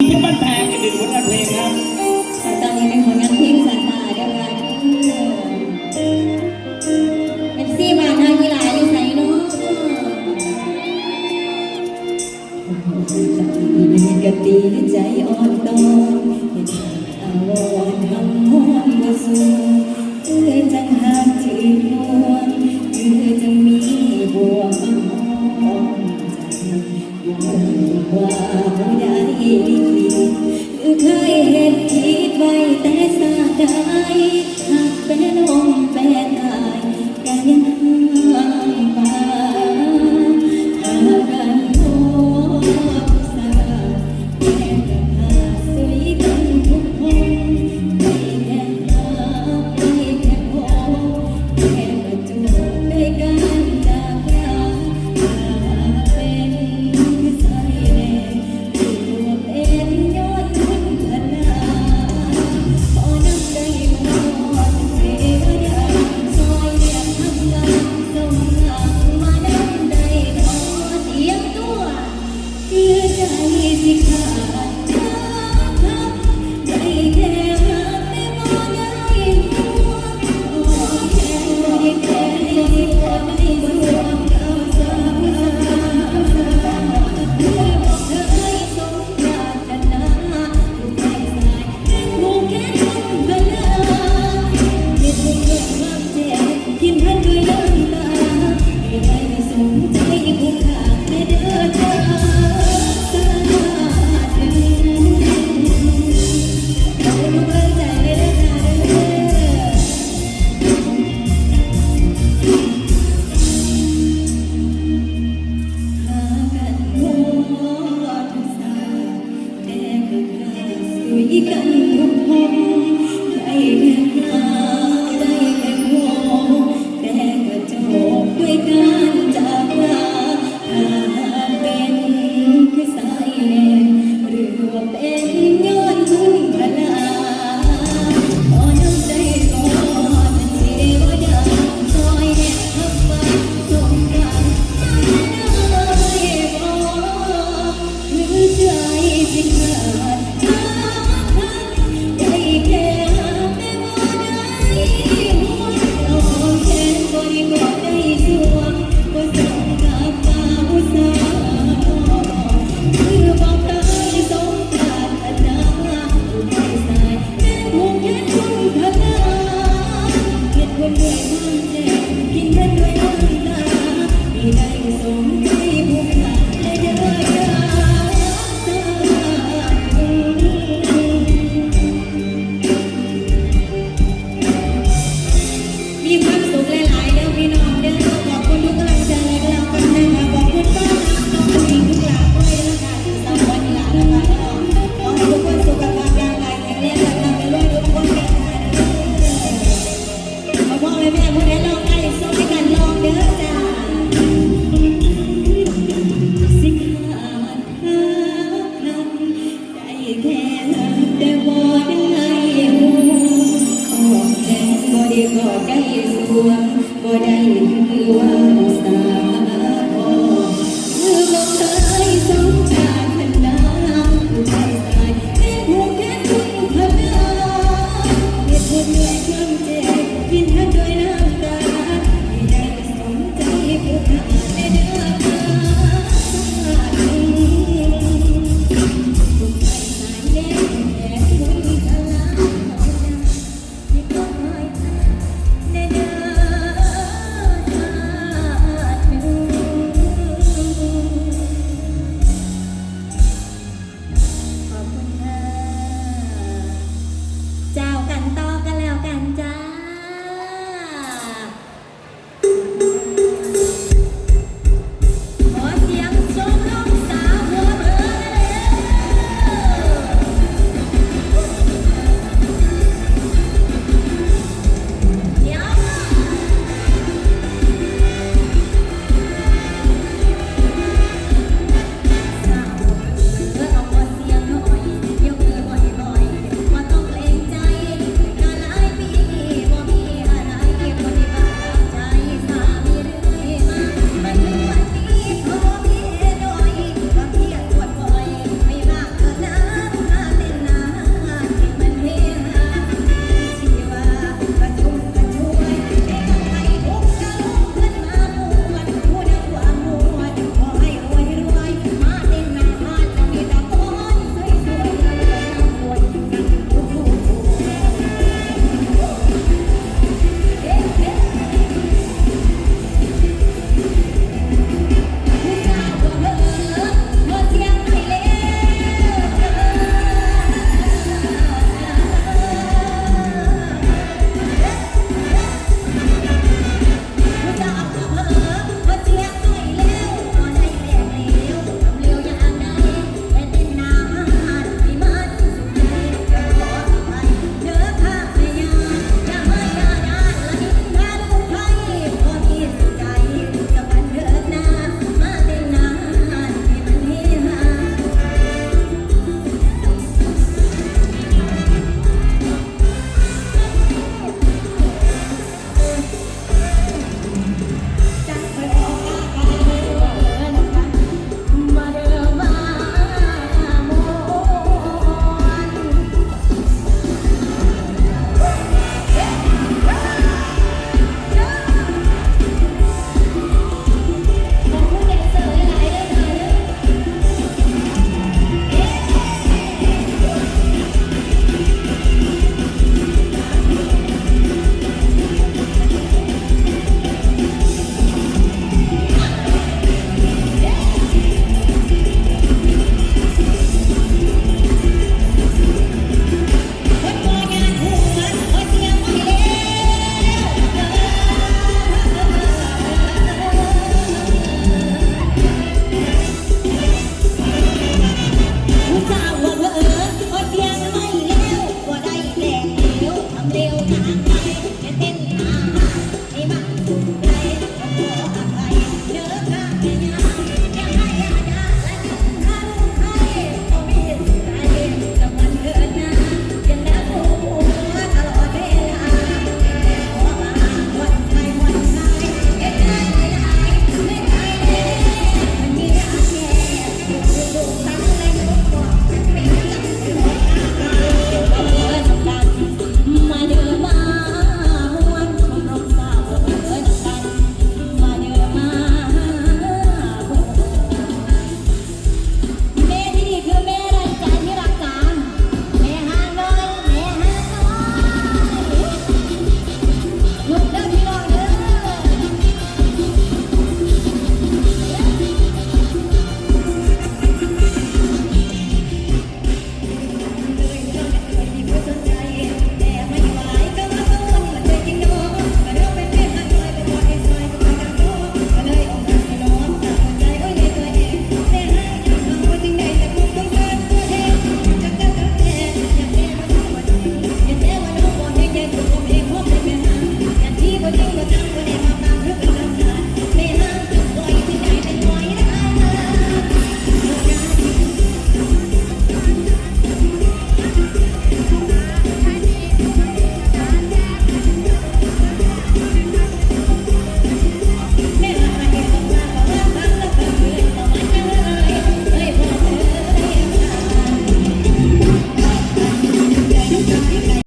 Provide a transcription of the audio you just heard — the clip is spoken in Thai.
ที่บ้านแพงอีกหนึ่งผลงานเพลงครับตอนนี้เป็นผลงานเพลงสายตาเดียวกันเอฟซีมาทางกีฬาอยู่ไหนเนาะดีกันดีใจอ่อนโต ก็ได้ส่วนก็ได้คือว่าสา